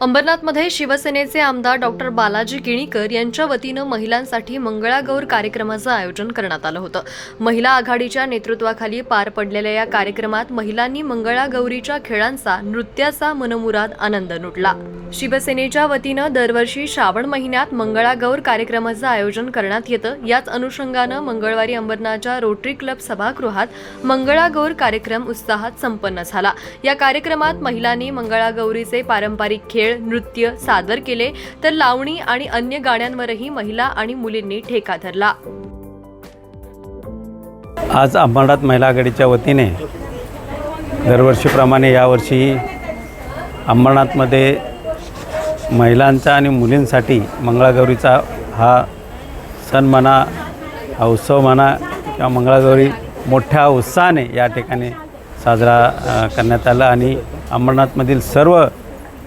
अंबरनाथमध्ये शिवसेनेचे आमदार डॉक्टर बालाजी किणीकर यांच्या वतीनं महिलांसाठी मंगळागौर कार्यक्रमाचं आयोजन करण्यात आलं होतं. महिला आघाडीच्या नेतृत्वाखाली पार पडलेल्या या कार्यक्रमात महिलांनी मंगळागौरीच्या खेळांचा नृत्याचा मनमुराद आनंद लुटला. शिवसेनेच्या वतीनं दरवर्षी श्रावण महिन्यात मंगळागौर कार्यक्रमाचं आयोजन करण्यात येतं. याच अनुषंगानं मंगळवारी अंबरनाथच्या रोटरी क्लब सभागृहात मंगळागौर कार्यक्रम उत्साहात संपन्न झाला. या कार्यक्रमात महिलांनी मंगळागौरीचे पारंपरिक खेळ नृत्य सादर केले तर लावणी आणि अन्य गाण्यांवरही महिला आणि मुलींनी ठेका धरला. आज अंबरनाथ महिला आघाडीच्या वतीने दरवर्षीप्रमाणे यावर्षी अंबरनाथमध्ये महिलांचा आणि मुलींसाठी मंगळागौरीचा हा सण म्हणा हा उत्सव म्हणा किंवा मंगळागौरी मोठ्या उत्साहाने या ठिकाणी साजरा करण्यात आला आणि अंबरनाथमधील सर्व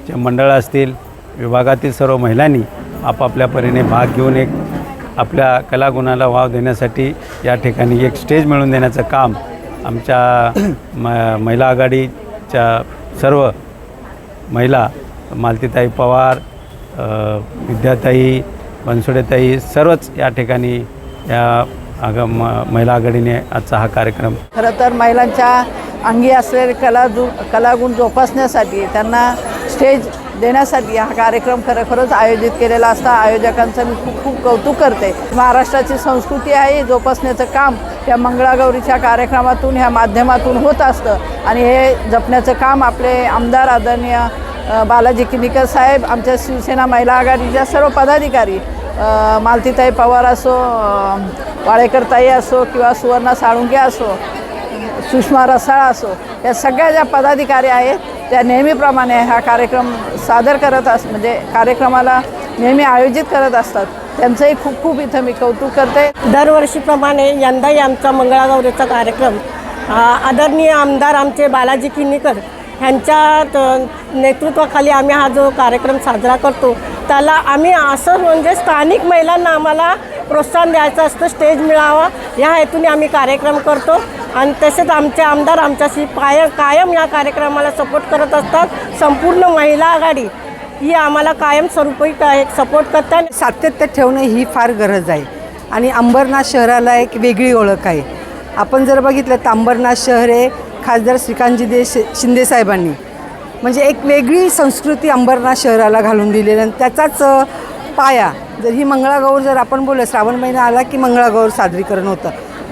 जे मंडळ असतील विभागातील सर्व महिलांनी आपापल्या परीने भाग घेऊन एक आपल्या कलागुणाला वाव देण्यासाठी या ठिकाणी एक स्टेज मिळवून देण्याचं काम आमच्या म महिला आघाडीच्या सर्व महिला मालतीताई पवार विद्याताई बनसोडेताई सर्वच या ठिकाणी या आग म महिला आघाडीने आजचा हा कार्यक्रम खरं तर महिलांच्या अंगी असलेले कला जो कलागुण जोपासण्यासाठी त्यांना स्टेज देण्यासाठी हा कार्यक्रम खरोखरच आयोजित केलेला असता. आयोजकांचं मी खूप खूप कौतुक करते. महाराष्ट्राची संस्कृती आहे जोपासण्याचं काम या मंगळागौरीच्या कार्यक्रमातून ह्या माध्यमातून होत असतं. आणि हे जपण्याचं काम आपले आमदार आदरणीय बालाजी किनीकर साहेब आमच्या शिवसेना महिला आघाडीच्या सर्व पदाधिकारी मालतीताई पवार असो वाळेकरताई असो किंवा सुवर्णा साळुंके असो सुषमा रसाळ असो या सगळ्या ज्या पदाधिकारी आहेत त्या नेहमीप्रमाणे हा कार्यक्रम सादर करत अस म्हणजे कार्यक्रमाला नेहमी आयोजित करत असतात. त्यांचंही खूप खूप इथं मी कौतुक करते. दरवर्षीप्रमाणे यंदाही आमचा मंगळागौरीचा कार्यक्रम आदरणीय आमदार आमचे बालाजी किनीकर ह्यांच्या नेतृत्वाखाली आम्ही हा जो कार्यक्रम साजरा करतो त्याला आम्ही असं म्हणजे स्थानिक महिलांना आम्हाला प्रोत्साहन द्यायचं असतं स्टेज मिळावा या हेतूने आम्ही कार्यक्रम करतो. आणि तसेच आमचे आमदार आमच्याशी पाय कायम या कार्यक्रमाला सपोर्ट करत असतात. संपूर्ण महिला आघाडी ही आम्हाला कायम स्वरूपही काय सपोर्ट करतात सातत्य ठेवणं ही फार गरज आहे. आणि अंबरनाथ शहराला एक वेगळी ओळख आहे. आपण जर बघितलं तर अंबरनाथ शहर हे खासदार श्रीकांतजी दे शि- शिंदे साहेबांनी. म्हणजे एक वेगळी संस्कृती अंबरनाथ शहराला घालून दिलेली आणि त्याचाच पाया. जर ही मंगळागौर जर आपण बोललं श्रावण महिना आला की मंगळागौर सादरीकरण होतं.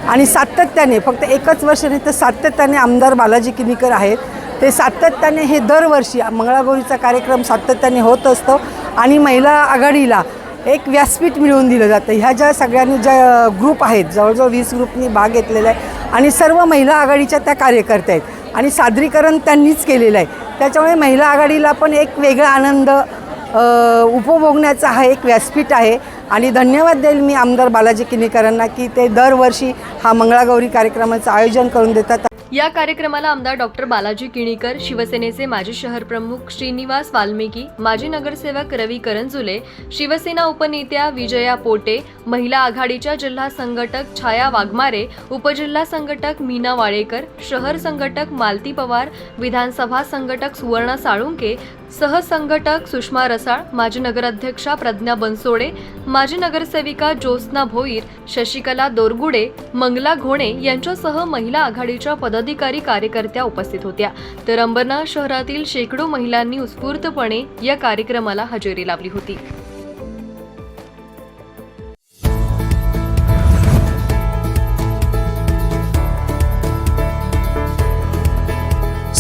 आणि सातत्याने फक्त एकच वर्ष नाही तर सातत्याने आमदार बालाजी किनीकर आहेत. ते सातत्याने हे दरवर्षी मंगळागौरीचा कार्यक्रम सातत्याने होत असतो आणि महिला आघाडीला एक व्यासपीठ मिळवून दिलं जातं. ह्या ज्या सगळ्यांनी ज्या ग्रुप आहेत जवळजवळ वीस ग्रुपनी भाग घेतलेला आहे आणि सर्व महिला आघाडीच्या त्या कार्यकर्त्या आहेत आणि सादरीकरण त्यांनीच केलेलं आहे. त्याच्यामुळे महिला आघाडीला पण एक वेगळा आनंद उपभोगण्याचा हा एक व्यासपीठ आहे. आणि धन्यवाद देईल मी आमदार बालाजी किनीकरांना की ते दरवर्षी हा मंगळागौरी कार्यक्रमाचं आयोजन करून देतात. या कार्यक्रमाला आमदार डॉक्टर बालाजी किणीकर शिवसेनेचे माजी शहर प्रमुख श्रीनिवास वाल्मिकी माजी नगरसेवक रवी करंजुले शिवसेना उपनेत्या विजया पोटे महिला आघाडीच्या जिल्हा संघटक छाया वाघमारे उपजिल्हा संघटक मीना वाळेकर शहर संघटक मालती पवार विधानसभा संघटक सुवर्णा साळुंके सहसंघटक सुषमा रसाळ माजी नगराध्यक्षा प्रज्ञा बनसोडे माजी नगरसेविका ज्योत्स्ना भोईर शशिकला दोरगुडे मंगला घोणे यांच्यासह महिला आघाडीच्या पदाधिकारी कार्यकर्त्या उपस्थित होत्या. तर अंबरनाथ शहरातील शेकडो महिलांनी उत्स्फूर्तपणे या कार्यक्रमाला हजेरी लावली होती.